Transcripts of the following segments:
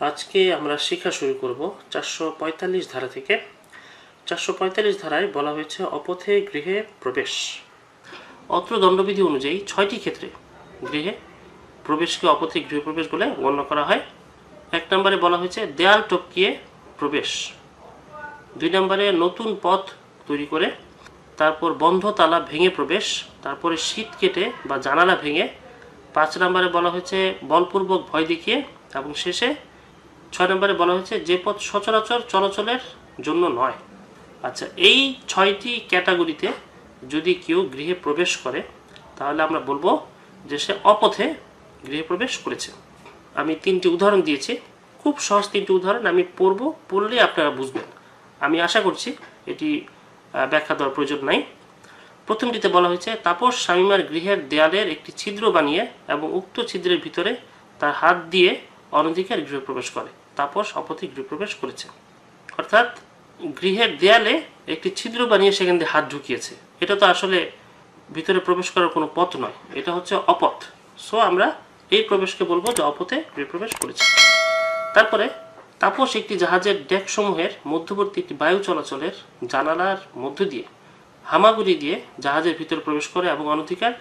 আজকে আমরা শিক্ষা শুরু করব চারশো পঁয়তাল্লিশ ধারা থেকে। চারশো পঁয়তাল্লিশ ধারায় বলা হয়েছে, অপথে গৃহে প্রবেশ। অত্র দণ্ডবিধি অনুযায়ী ছয়টি ক্ষেত্রে গৃহে প্রবেশকে অপথে গৃহ প্রবেশ বলে গণ্য করা হয়। এক নম্বরে বলা হয়েছে, দেয়াল টপকিয়ে প্রবেশ। দুই নম্বরে, নতুন পথ তৈরি করে, তারপর বন্ধ তালা ভেঙে প্রবেশ, তারপরে শীত কেটে বা জানালা ভেঙে। পাঁচ নম্বরে বলা হয়েছে, বলপূর্বক ভয় দেখিয়ে, এবং শেষে ছয় নম্বরে বলা হয়েছে, যে পথ সচরাচর চলাচলের জন্য নয়। আচ্ছা এই ছয়টি ক্যাটাগরিতে যদি কেউ গৃহে প্রবেশ করে, তাহলে আমরা বলব যে সে অপথে গৃহে প্রবেশ করেছে। আমি তিনটি উদাহরণ দিয়েছি, খুব সহজ তিনটি উদাহরণ আমি পড়ব, পড়লে আপনারা বুঝবেন। আমি আশা করছি এটি ব্যাখ্যা দেওয়ার প্রয়োজন নাই। প্রথমটিতে বলা হয়েছে, তাপস স্বামীমার গৃহের দেয়ালের একটি ছিদ্র বানিয়ে এবং উক্ত ছিদ্রের ভিতরে তার হাত দিয়ে অনধিকার গৃহে প্রবেশ করে। তাপস অপথি গৃহপ্রবেশ করেছে। অর্থাৎ গৃহের দেয়ালে একটি ছিদ্র বানিয়ে সেখান দিয়ে হাত ঢুকিয়েছে। এটা তো আসলে ভিতরে প্রবেশ করার কোনো পথ নয়, এটা হচ্ছে অপথ। সো আমরা এই প্রবেশকে বলব যে অপথে গৃহপ্রবেশ করেছে। তারপরে তাপস একটি জাহাজের ডেক সমূহের মধ্যবর্তী একটি বায়ু চলাচলের জানালার মধ্য দিয়ে হামাগুড়ি দিয়ে জাহাজের ভিতরে প্রবেশ করে এবং অনধিকার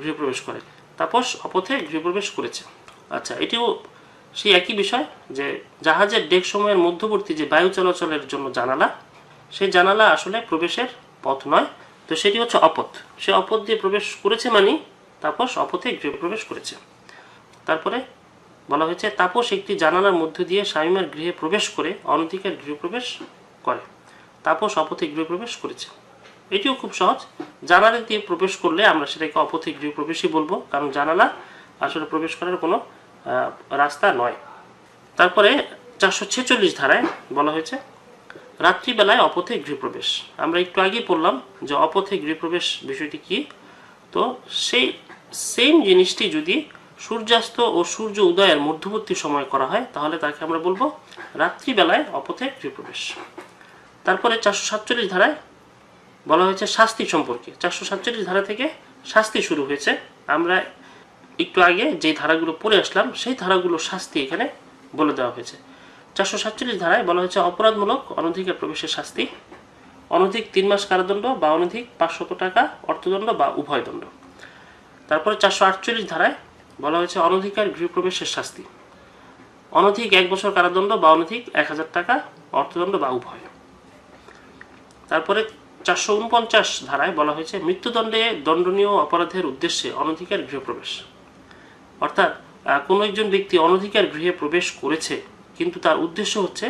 গৃহপ্রবেশ করে। তাপস অপথে গৃহপ্রবেশ করেছে। আচ্ছা এটিও সেই একই বিষয় যে জাহাজের ডেক সময়ের মধ্যবর্তী যে বায়ু চলাচলের জন্য জানালা, সেই জানালা আসলে প্রবেশের পথ নয়। তো সেটি হচ্ছে অপথ। সে অপথ দিয়ে প্রবেশ করেছে মানে তাপস অপথে গৃহপ্রবেশ করেছে। তারপরে বলা হয়েছে, তাপস একটি জানালার মধ্য দিয়ে স্বামীমার গৃহে প্রবেশ করে অনধিকার গৃহপ্রবেশ করে। তাপস অপথে গৃহপ্রবেশ করেছে। এটিও খুব সহজ। জানালা দিয়ে প্রবেশ করলে আমরা সেটাকে অপথে গৃহপ্রবেশই বলব। কারণ জানালা আসলে প্রবেশ করার কোনো রাস্তা নয়। তারপরে চারশো ছেচল্লিশ ধারায় বলা হয়েছে, রাত্রিবেলায় অপথে গৃহপ্রবেশ। আমরা একটু আগেই পড়লাম যে অপথে গৃহপ্রবেশ বিষয়টি কি। তো সেই সেম জিনিসটি যদি সূর্যাস্ত ও সূর্য উদয়ের মধ্যবর্তী সময় করা হয়, তাহলে তাকে আমরা বলব রাত্রিবেলায় অপথে গৃহপ্রবেশ। তারপরে চারশো সাতচল্লিশ ধারায় বলা হয়েছে শাস্তি সম্পর্কে। চারশো সাতচল্লিশ ধারা থেকে শাস্তি শুরু হয়েছে। আমরা একটু আগে যে ধারাগুলো পড়ে আসলাম, সেই ধারাগুলো শাস্তি এখানে বলে দেওয়া হয়েছে। চারশো সাতচল্লিশ ধারায় বলা হয়েছে, অপরাধমূলক অনধিকার প্রবেশের শাস্তি অনধিক তিন মাস কারাদণ্ড বা অনধিক পাঁচশত টাকা অর্থদণ্ড বা উভয় দণ্ড। তারপরে চারশো আটচল্লিশ ধারায় বলা হয়েছে, অনধিকার গৃহপ্রবেশের শাস্তি, অনধিক এক বছর কারাদণ্ড বা অনধিক এক হাজার টাকা অর্থদণ্ড বা উভয়। তারপরে চারশো উনপঞ্চাশ ধারায় বলা হয়েছে, মৃত্যুদণ্ডে দণ্ডনীয় অপরাধের উদ্দেশ্যে অনধিকার গৃহপ্রবেশ। অর্থাৎ কোনো একজন ব্যক্তি অনধিকার গৃহে প্রবেশ করেছে, কিন্তু তার উদ্দেশ্য হচ্ছে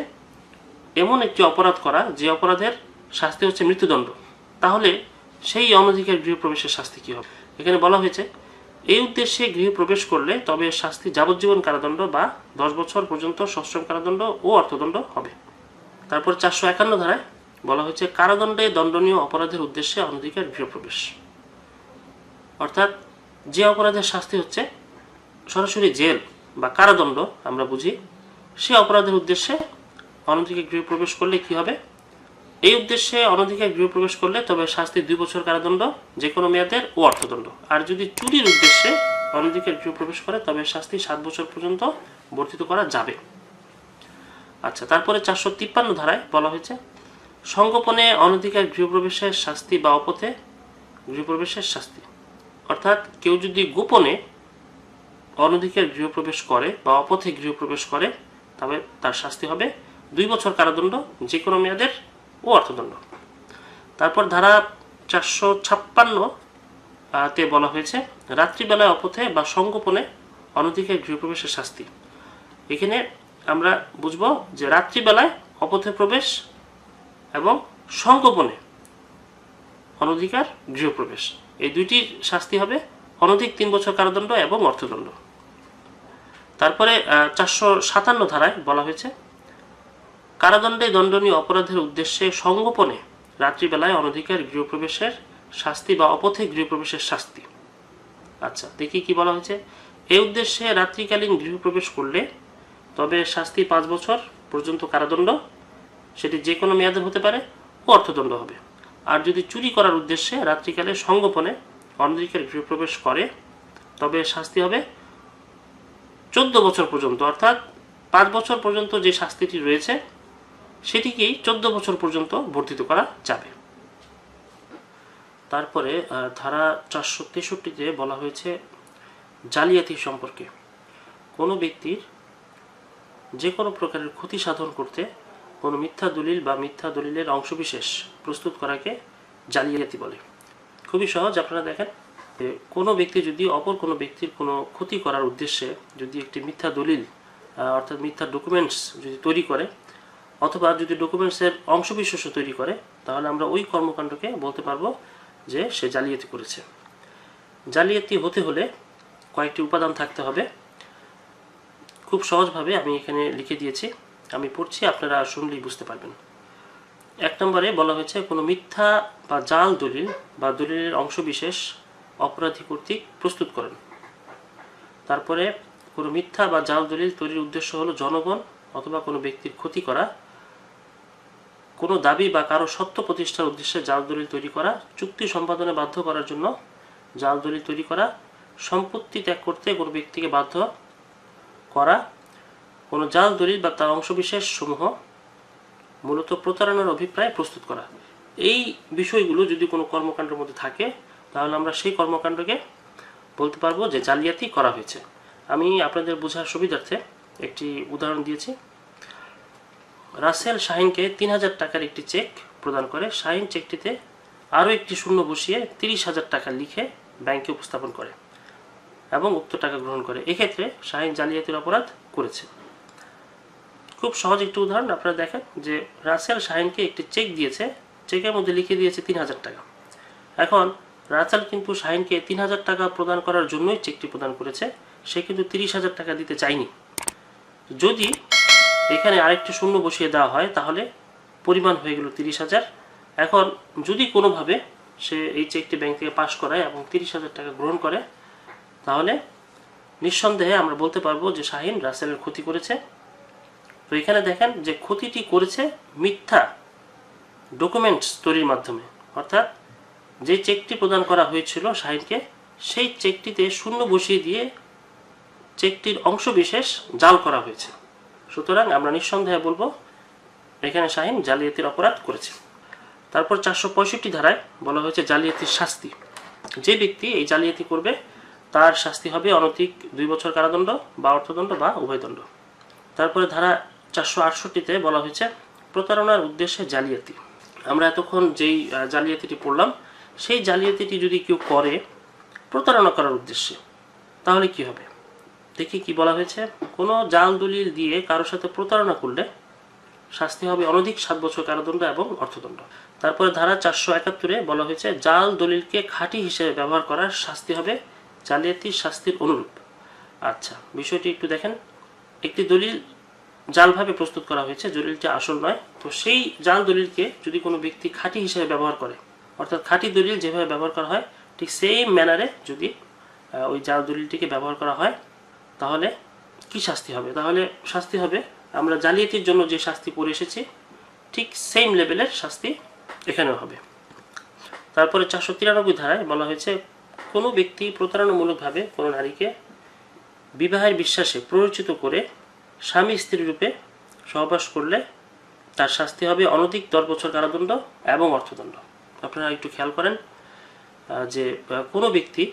এমন একটি অপরাধ করা, যে অপরাধের শাস্তি হচ্ছে মৃত্যুদণ্ড। তাহলে সেই অনধিকার গৃহপ্রবেশের শাস্তি কী হবে? এখানে বলা হয়েছে, এই উদ্দেশ্যে গৃহে প্রবেশ করলে তবে শাস্তি যাবজ্জীবন কারাদণ্ড বা দশ বছর পর্যন্ত সশ্রম কারাদণ্ড ও অর্থদণ্ড হবে। তারপর চারশো একান্ন ধারায় বলা হয়েছে, কারাদণ্ডে দণ্ডনীয় অপরাধের উদ্দেশ্যে অনধিকার গৃহপ্রবেশ অর্থাৎ, যে অপরাধের শাস্তি হচ্ছে সরাসরি জেল বা কারাদণ্ড, আমরা বুঝি, সে অপরাধের উদ্দেশ্যে অনধিকার গৃহে প্রবেশ করলে কি হবে? এই উদ্দেশ্যে অনধিকার গৃহে প্রবেশ করলে তবে শাস্তি দুই বছর কারাদণ্ড যে কোনো মেয়াদের ও অর্থদণ্ড। আর যদি চুরির উদ্দেশ্যে অনধিকার গৃহে প্রবেশ করে, তবে শাস্তি সাত বছর পর্যন্ত বর্ধিত করা যাবে। আচ্ছা তারপরে চারশো তিপ্পান্ন ধারায় বলা হয়েছে, সংগোপনে অনধিকার গৃহপ্রবেশের শাস্তি বা অপথে গৃহপ্রবেশের শাস্তি। অর্থাৎ কেউ যদি গোপনে অনধিকার গৃহপ্রবেশ করে বা অপথে গৃহপ্রবেশ করে, তবে তার শাস্তি হবে দুই বছর কারাদণ্ড যে কোনো মেয়াদের ও অর্থদণ্ড। তারপর ধারা চারশো ছাপ্পান্ন তে বলা হয়েছে, রাত্রিবেলায় অপথে বা সংগোপনে অনধিকার গৃহপ্রবেশের শাস্তি। এখানে আমরা বুঝব যে রাত্রিবেলায় অপথে প্রবেশ এবং সংগোপনে অনধিকার গৃহপ্রবেশ। এই দুইটি শাস্তি হবে অনধিক তিন বছর কারাদণ্ড এবং অর্থদণ্ড। তারপরে চারশো সাতান্ন ধারায় বলা হয়েছে, কারাদণ্ডে দণ্ডনীয় অপরাধের উদ্দেশ্যে সংগোপনে রাত্রিবেলায় অনধিকার গৃহপ্রবেশের শাস্তি বা অপথে গৃহপ্রবেশের শাস্তি। আচ্ছা দেখি কি বলা হয়েছে। এই উদ্দেশ্যে রাত্রিকালীন গৃহপ্রবেশ করলে তবে শাস্তি পাঁচ বছর পর্যন্ত কারাদণ্ড, সেটি যে কোনো মেয়াদের হতে পারে ও অর্থদণ্ড হবে। আর যদি চুরি করার উদ্দেশ্যে রাত্রিকালে সংগোপনে অনধিকার গৃহপ্রবেশ করে, তবে শাস্তি হবে চোদ্দ বছর পর্যন্ত, অর্থাৎ পাঁচ বছর পর্যন্ত যে শাস্তিটি রয়েছে, সেটিকেই চোদ্দ বছর পর্যন্ত বর্ধিত করা যাবে। তারপরে ধারা চারশো তেষট্টিতে বলা হয়েছে, জালিয়াতি সম্পর্কে কোনো ব্যক্তির যে কোনো প্রকারের ক্ষতি সাধন করতে কোনো মিথ্যা দলিল বা মিথ্যা দলিলের অংশবিশেষ প্রস্তুত করাকে জালিয়াতি বলে। খুবই সহজ, আপনারা দেখেন। কোনো ব্যক্তি যদি অপর কোনো ব্যক্তির কোনো ক্ষতি করার উদ্দেশ্যে যদি একটি মিথ্যা দলিল অর্থাৎ মিথ্যা ডকুমেন্টস যদি তৈরি করে, অথবা যদি ডকুমেন্টসের অংশবিশেষ তৈরি করে, তাহলে আমরা ওই কর্মকাণ্ডকে বলতে পারব যে সে জালিয়াতি করেছে। জালিয়াতি হতে হলে কয়েকটি উপাদান থাকতে হবে। খুব সহজভাবে আমি এখানে লিখে দিয়েছি, আমি পড়ছি, আপনারা শুনলেই বুঝতে পারবেন। এক নম্বরে বলা হয়েছে, কোনো মিথ্যা বা জাল দলিল বা দলিলের অংশবিশেষ অপরাধী কর্তৃক প্রস্তুত করেন। তারপরে কোনো মিথ্যা বা জাল দলিল তৈরির উদ্দেশ্য হলো জনগণ অথবা কোনো ব্যক্তির ক্ষতি করা, কোনো দাবি বা কারও সত্য প্রতিষ্ঠার উদ্দেশ্যে জাল দলিল তৈরি করা, চুক্তি সম্পাদনে বাধ্য করার জন্য জাল দলিল তৈরি করা, সম্পত্তি ত্যাগ করতে কোনো ব্যক্তিকে বাধ্য করা, কোনো জাল দলিল বা তার অংশবিশেষ সমূহ মূলত প্রতারণার অভিপ্রায় প্রস্তুত করা। এই বিষয়গুলো যদি কোনো কর্মকাণ্ডের মধ্যে থাকে তাহলে আমরা সেই কর্মকাণ্ডকে বলতে পারব যে জালিয়াতি করা হয়েছে। আমি আপনাদের বোঝার সুবিধার্থে একটি উদাহরণ দিয়েছি। রাসেল শাহিনকে তিন হাজার টাকার একটি চেক প্রদান করে। শাহিন চেকটিতে আরও একটি শূন্য বসিয়ে তিরিশ হাজার টাকা লিখে ব্যাংকে উপস্থাপন করে এবং উক্ত টাকা গ্রহণ করে। এক্ষেত্রে শাহিন জালিয়াতির অপরাধ করেছে। খুব সহজ একটি উদাহরণ আপনারা দেখেন যে রাসেল শাহিনকে একটি চেক দিয়েছে। চেকের মধ্যে লিখে দিয়েছে তিন হাজার টাকা। এখন রাসেল কিন্তু শাহিনকে তিন হাজার টাকা প্রদান করার জন্যই চেকটি প্রদান করেছে। সে কিন্তু তিরিশ হাজার টাকা দিতে চায়নি। যদি এখানে আরেকটি শূন্য বসিয়ে দেওয়া হয়, তাহলে পরিমাণ হয়ে গেল তিরিশ হাজার। এখন যদি কোনোভাবে সে এই চেকটি ব্যাংক থেকে পাশ করায় এবং তিরিশ হাজার টাকা গ্রহণ করে, তাহলে নিঃসন্দেহে আমরা বলতে পারব যে শাহিন রাসেলের ক্ষতি করেছে। তো এখানে দেখেন যে ক্ষতিটি করেছে মিথ্যা ডকুমেন্টস তৈরির মাধ্যমে। অর্থাৎ যে চেকটি প্রদান করা হয়েছিল শাহিনকে, সেই চেকটিতে শূন্য বসিয়ে দিয়ে চেকটির অংশবিশেষ জাল করা হয়েছে। সুতরাং আমরা নিঃসন্দেহে বলব, এখানে শাহিন জালিয়াতির অপরাধ করেছে। তারপর চারশো পঁয়ষট্টি ধারায় বলা হয়েছে জালিয়াতির শাস্তি। যে ব্যক্তি এই জালিয়াতি করবে, তার শাস্তি হবে অনধিক দুই বছর কারাদণ্ড বা অর্থদণ্ড বা উভয়দণ্ড তারপরে ধারা চারশো আটষট্টিতে বলা হয়েছে, প্রতারণার উদ্দেশ্যে জালিয়াতি। আমরা এতক্ষণ যেই জালিয়াতিটি পড়লাম সেই জালিয়াতিটি যদি কেউ করে প্রতারণা করার উদ্দেশ্যে, তাহলে কি হবে? দেখি কি বলা হয়েছে। কোনো জাল দলিল দিয়ে কারোর সাথে প্রতারণা করলে শাস্তি হবে অনধিক সাত বছর কারাদণ্ড এবং অর্থদণ্ড। তারপরে ধারা চারশো একাত্তরে বলা হয়েছে, জাল দলিলকে খাঁটি হিসেবে ব্যবহার করার শাস্তি হবে জালিয়াতির শাস্তির অনুরূপ। আচ্ছা বিষয়টি একটু দেখেন। একটি দলিল জালভাবে প্রস্তুত করা হয়েছে, দলিলটি আসল নয়। তো সেই জাল দলিলকে যদি কোনো ব্যক্তি খাঁটি হিসেবে ব্যবহার করে অর্থাৎ খাঁটি দলিল যেভাবে ব্যবহার করা হয়, ঠিক সেম ম্যানারে যদি ওই জাল দলিলটিকে ব্যবহার করা হয়, তাহলে কি শাস্তি হবে? তাহলে শাস্তি হবে আমরা জালিয়াতির জন্য যে শাস্তি পড়ে এসেছি, ঠিক সেম লেভেলের শাস্তি এখানেও হবে। তারপরে চারশো তিরানব্বই ধারায় বলা হয়েছে, কোনো ব্যক্তি প্রতারণামূলকভাবে কোনো নারীকে বিবাহের বিশ্বাসে প্ররোচিত করে স্বামী স্ত্রী রূপে সহবাস করলে তার শাস্তি হবে অনধিক দশ বছর কারাদণ্ড এবং অর্থদণ্ড। আপনারা একটু খেয়াল করেন যে কোনো ব্যক্তি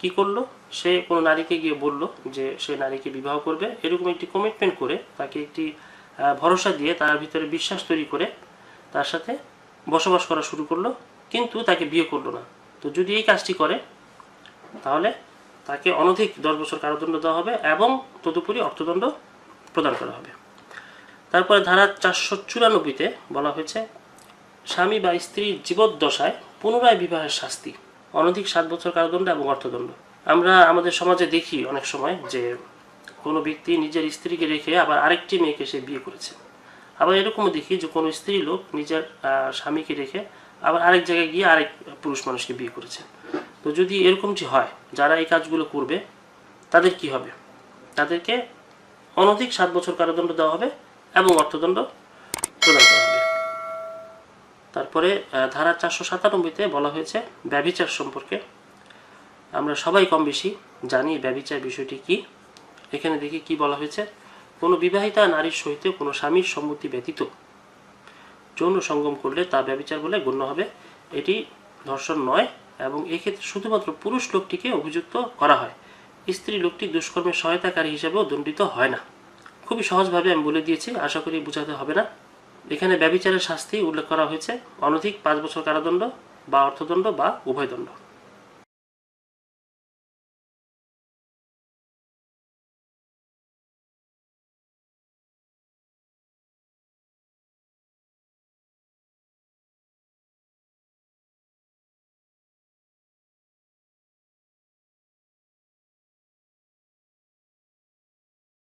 কি করল? সে কোনো নারীকে গিয়ে বলল যে, সে নারীকে বিবাহ করবে। এরকম একটি কমিটমেন্ট করে তাকে একটি ভরসা দিয়ে তার ভিতরে বিশ্বাস তৈরি করে তার সাথে বসবাস করা শুরু করল, কিন্তু তাকে বিয়ে করল না। তো যদি এই কাজটি করে, তাহলে তাকে অনধিক দশ বছর কারাদণ্ড দেওয়া হবে এবং তদুপরি অর্থদণ্ড প্রদান করা হবে। তারপরে ধারা চারশো চুরানব্বইতে বলা হয়েছে স্বামী বা স্ত্রীর জীবদ্দশায় পুনরায় বিবাহের শাস্তি, অনধিক সাত বছর কারাদণ্ড এবং অর্থদণ্ড। আমরা আমাদের সমাজে দেখি অনেক সময় যে কোনো ব্যক্তি নিজের স্ত্রীকে রেখে আবার আরেকটি মেয়েকে সে বিয়ে করেছে। আবার এরকমও দেখি যে কোনো স্ত্রী লোক নিজের স্বামীকে রেখে আবার আরেক জায়গায় গিয়ে আরেক পুরুষ মানুষকে বিয়ে করেছে। তো যদি এরকমটি হয়, যারা এই কাজগুলো করবে, তাদের কি হবে? তাদেরকে অনধিক সাত বছর কারাদণ্ড দেওয়া হবে এবং অর্থদণ্ড প্রদান করা হবে। তারপরে ধারা চারশো সাতানব্বইতে বলা হয়েছে, ব্যভিচার সম্পর্কে। আমরা সবাই কম বেশি জানি ব্যভিচার বিষয়টি কি। এখানে দেখি কি বলা হয়েছে, কোনো বিবাহিতা নারীর সহিত কোনো স্বামীর সম্মতি ব্যতীত যৌন সঙ্গম করলে তা ব্যবিচার বলে গণ্য হবে। এটি ধর্ষণ নয় এবং এক্ষেত্রে শুধুমাত্র পুরুষ লোকটিকে অভিযুক্ত করা হয়। স্ত্রী লোকটি দুষ্কর্মের সহায়তাকারী হিসেবেও দণ্ডিত হয় না। খুবই সহজভাবে আমি বলে দিয়েছি, আশা করি বোঝাতে হবে না। এখানে ব্যবিচারের শাস্তি উল্লেখ করা হয়েছে। অনধিক পাঁচ বছর কারাদণ্ড বা অর্থদণ্ড বা উভয় দণ্ড।